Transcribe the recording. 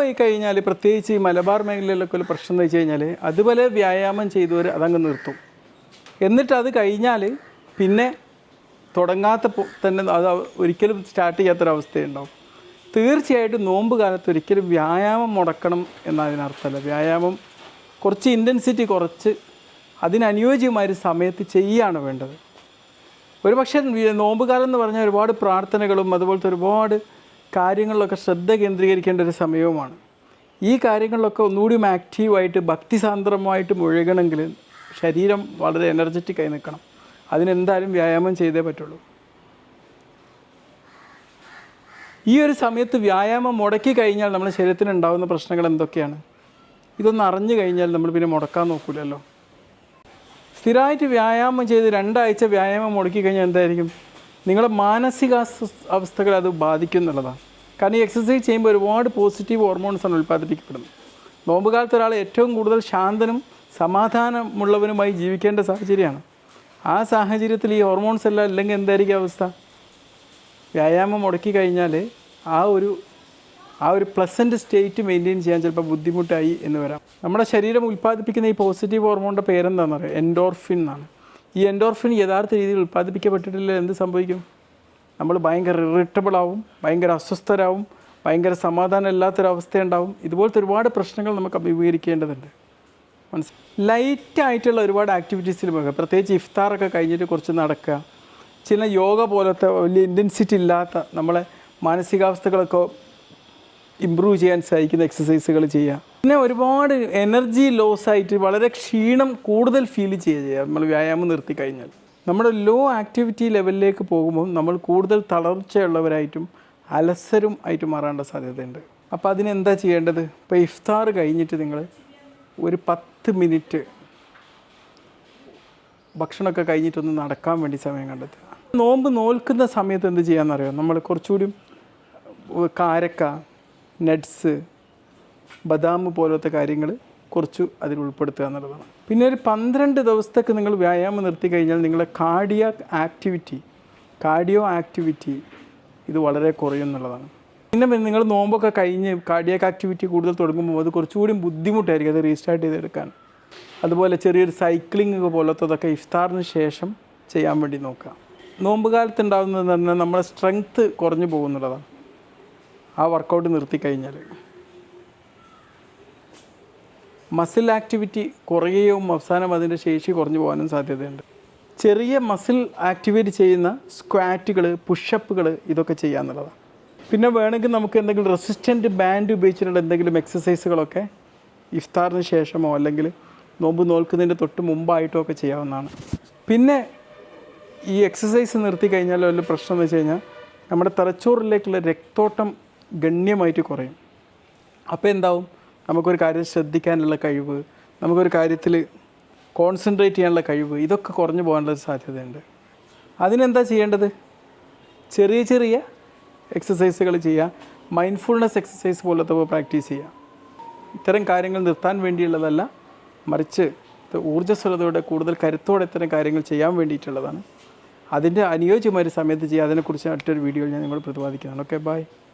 നോമ്പായി കഴിഞ്ഞാൽ പ്രത്യേകിച്ച് ഈ മലബാർ മേഖലയിലൊക്കെ ഒരു പ്രശ്നം എന്ന് വെച്ച് കഴിഞ്ഞാൽ അതുപോലെ വ്യായാമം ചെയ്തവർ അതങ്ങ് നിർത്തും. എന്നിട്ട് അത് കഴിഞ്ഞാൽ പിന്നെ തുടങ്ങാത്ത തന്നെ അത് ഒരിക്കലും സ്റ്റാർട്ട് ചെയ്യാത്തൊരവസ്ഥയുണ്ടാവും. തീർച്ചയായിട്ടും നോമ്പ് കാലത്ത് ഒരിക്കലും വ്യായാമം മുടക്കണം എന്നതിനർത്ഥമല്ല. വ്യായാമം കുറച്ച് ഇന്റൻസിറ്റി കുറച്ച് അതിനനുയോജ്യമായ ഒരു സമയത്ത് ചെയ്യുകയാണ് വേണ്ടത്. ഒരു പക്ഷേ നോമ്പ് കാലം എന്ന് പറഞ്ഞാൽ ഒരുപാട് പ്രാർത്ഥനകളും അതുപോലത്തെ ഒരുപാട് കാര്യങ്ങളിലൊക്കെ ശ്രദ്ധ കേന്ദ്രീകരിക്കേണ്ട ഒരു സമയവുമാണ്. ഈ കാര്യങ്ങളിലൊക്കെ ഒന്നുകൂടി ആക്റ്റീവായിട്ട് ഭക്തിസാന്ദ്രമായിട്ട് മുഴുകണമെങ്കിൽ ശരീരം വളരെ എനർജറ്റിക് ആയി നിൽക്കണം. അതിനെന്തായാലും വ്യായാമം ചെയ്തേ പറ്റുള്ളൂ. ഈ ഒരു സമയത്ത് വ്യായാമം മുടക്കി കഴിഞ്ഞാൽ നമ്മുടെ ശരീരത്തിന് ഉണ്ടാകുന്ന പ്രശ്നങ്ങൾ എന്തൊക്കെയാണ്? ഇതൊന്ന് അറിഞ്ഞു കഴിഞ്ഞാൽ നമ്മൾ പിന്നെ മുടക്കാൻ നോക്കൂലല്ലോ. സ്ഥിരമായിട്ട് വ്യായാമം ചെയ്ത് രണ്ടാഴ്ച വ്യായാമം മുടക്കി കഴിഞ്ഞാൽ എന്തായിരിക്കും? നിങ്ങളുടെ മാനസിക അവസ്ഥകൾ അത് ബാധിക്കും എന്നുള്ളതാണ്. കാരണം ഈ എക്സസൈസ് ചെയ്യുമ്പോൾ ഒരുപാട് പോസിറ്റീവ് ഹോർമോൺസാണ് ഉൽപ്പാദിപ്പിക്കപ്പെടുന്നത്. നോമ്പ് കാലത്ത് ഒരാൾ ഏറ്റവും കൂടുതൽ ശാന്തനും സമാധാനമുള്ളവനുമായി ജീവിക്കേണ്ട സാഹചര്യമാണ്. ആ സാഹചര്യത്തിൽ ഈ ഹോർമോൺസ് എല്ലാം ഇല്ലെങ്കിൽ എന്തായിരിക്കും അവസ്ഥ? വ്യായാമം മുടക്കി കഴിഞ്ഞാൽ ആ ഒരു ആ ഒരു പ്ലസന്റ് സ്റ്റേറ്റ് മെയിന്റെയിൻ ചെയ്യാൻ ചിലപ്പോൾ ബുദ്ധിമുട്ടായി എന്ന് വരാം. നമ്മുടെ ശരീരം ഉൽപ്പാദിപ്പിക്കുന്ന ഈ പോസിറ്റീവ് ഹോർമോണിന്റെ പേരെന്താണെന്ന് പറയുക എൻഡോർഫിൻ എന്നാണ്. ഈ എൻഡോർഫിൻ യഥാർത്ഥ രീതിയിൽ ഉൽപ്പാദിപ്പിക്കപ്പെട്ടിട്ടില്ല എന്ത് സംഭവിക്കും? നമ്മൾ ഭയങ്കര ഇറിറ്റബിൾ ആവും ഭയങ്കര അസ്വസ്ഥരാവും ഭയങ്കര സമാധാനം ഇല്ലാത്തൊരവസ്ഥയുണ്ടാവും ഇതുപോലത്തെ ഒരുപാട് പ്രശ്നങ്ങൾ നമുക്ക് അഭിമുഖീകരിക്കേണ്ടതുണ്ട്. മനസ്സിലായി ലൈറ്റായിട്ടുള്ള ഒരുപാട് ആക്ടിവിറ്റീസിൽ പോകുക പ്രത്യേകിച്ച് ഇഫ്താറൊക്കെ കഴിഞ്ഞിട്ട് കുറച്ച് നടക്കുക. ചില യോഗ പോലത്തെ വലിയ ഇന്റൻസിറ്റി ഇല്ലാത്ത നമ്മളെ മാനസികാവസ്ഥകളൊക്കെ ഇമ്പ്രൂവ് ചെയ്യാൻ സഹായിക്കുന്ന എക്സസൈസുകൾ ചെയ്യുക. പിന്നെ ഒരുപാട് എനർജി ലോസ് ആയിട്ട് വളരെ ക്ഷീണം കൂടുതൽ ഫീൽ ചെയ്യുക നമ്മൾ വ്യായാമം നിർത്തി കഴിഞ്ഞാൽ. നമ്മുടെ ലോ ആക്ടിവിറ്റി ലെവലിലേക്ക് പോകുമ്പോൾ നമ്മൾ കൂടുതൽ തളർച്ചയുള്ളവരായിട്ടും അലസരും ആയിട്ട് മാറാനുള്ള സാധ്യതയുണ്ട്. അപ്പോൾ അതിനെന്താ ചെയ്യേണ്ടത്? ഇപ്പോൾ ഇഫ്താർ കഴിഞ്ഞിട്ട് നിങ്ങൾ ഒരു പത്ത് മിനിറ്റ് ഭക്ഷണമൊക്കെ കഴിഞ്ഞിട്ടൊന്ന് നടക്കാൻ വേണ്ടി സമയം കണ്ടെത്തുക. നോമ്പ് നോൽക്കുന്ന സമയത്ത് എന്ത് ചെയ്യാമെന്നറിയാം നമ്മൾ കുറച്ചുകൂടി കാരക്ക നട്ട്സ് ബദാം പോലത്തെ കാര്യങ്ങൾ കുറച്ച് അതിൽ ഉൾപ്പെടുത്തുക എന്നുള്ളതാണ്. പിന്നെ ഒരു പന്ത്രണ്ട് ദിവസത്തേക്ക് നിങ്ങൾ വ്യായാമം നിർത്തി കഴിഞ്ഞാൽ നിങ്ങളുടെ കാർഡിയ ആക്ടിവിറ്റി കാർഡിയോ ആക്ടിവിറ്റി ഇത് വളരെ കുറയും എന്നുള്ളതാണ്. പിന്നെ നിങ്ങൾ നോമ്പൊക്കെ കഴിഞ്ഞ് കാർഡിയാക് ആക്ടിവിറ്റി കൂടുതൽ തുടങ്ങുമ്പോൾ അത് കുറച്ചുകൂടി ബുദ്ധിമുട്ടായിരിക്കും അത് റീസ്റ്റാർട്ട് ചെയ്തെടുക്കാൻ. അതുപോലെ ചെറിയൊരു സൈക്ലിംഗ് പോലത്തതൊക്കെ ഇഫ്താറിന് ശേഷം ചെയ്യാൻ വേണ്ടി നോക്കുക. നോമ്പ് കാലത്ത് ഉണ്ടാകുന്നത് തന്നെ നമ്മുടെ സ്ട്രെങ്ത്ത് കുറഞ്ഞു പോകുന്നുള്ളതാണ്. ആ വർക്കൗട്ട് നിർത്തി കഴിഞ്ഞാൽ മസിൽ ആക്ടിവിറ്റി കുറയുകയും അവസാനം അതിന്റെ ശേഷി കുറഞ്ഞു പോകാനും സാധ്യതയുണ്ട്. ചെറിയ മസിൽ ആക്ടിവേറ്റ് ചെയ്യുന്ന സ്ക്വാറ്റുകൾ പുഷപ്പുകൾ ഇതൊക്കെ ചെയ്യാന്നുള്ളതാണ് പിന്നെ വേണമെങ്കിൽ നമുക്ക് എന്തെങ്കിലും റെസിസ്റ്റന്റ് ബാൻഡ് ഉപയോഗിച്ചിട്ടുള്ള എന്തെങ്കിലും എക്സസൈസുകളൊക്കെ ഇഫ്താറിന് ശേഷമോ അല്ലെങ്കിൽ നോമ്പ് നോൽക്കുന്നതിന്റെ തൊട്ട് മുമ്പായിട്ടോ ഒക്കെ ചെയ്യാവുന്നതാണ്. പിന്നെ ഈ എക്സസൈസ് നിർത്തി കഴിഞ്ഞാൽ വലിയ പ്രശ്നം എന്ന് വെച്ച് കഴിഞ്ഞാൽ നമ്മുടെ തലച്ചോറിലേക്കുള്ള രക്തോട്ടം ഗണ്യമായിട്ട് കുറയും. അപ്പോൾ എന്താവും? നമുക്കൊരു കാര്യം ശ്രദ്ധിക്കാനുള്ള കഴിവ് നമുക്കൊരു കാര്യത്തിൽ കോൺസെൻട്രേറ്റ് ചെയ്യാനുള്ള കഴിവ് ഇതൊക്കെ കുറഞ്ഞു പോകാനുള്ള സാധ്യതയുണ്ട്. അതിനെന്താ ചെയ്യേണ്ടത്? ചെറിയ ചെറിയ എക്സസൈസുകൾ ചെയ്യുക. മൈൻഡ്ഫുൾനെസ് എക്സസൈസ് പോലത്തെ പ്രാക്ടീസ് ചെയ്യുക. ഇത്തരം കാര്യങ്ങൾ നിർത്താൻ വേണ്ടിയുള്ളതല്ല മറിച്ച് ഊർജസ്വലതയോടെ കൂടുതൽ കരുത്തോടെ ഇത്തരം കാര്യങ്ങൾ ചെയ്യാൻ വേണ്ടിയിട്ടുള്ളതാണ്. അതിന്റെ അനുയോജ്യമായ ഒരു സമയത്ത് ചെയ്യുക. അതിനെക്കുറിച്ച് മറ്റൊരു വീഡിയോയിൽ ഞാൻ നിങ്ങളോട് പ്രതിപാദിക്കുന്നതാണ്. Okay bye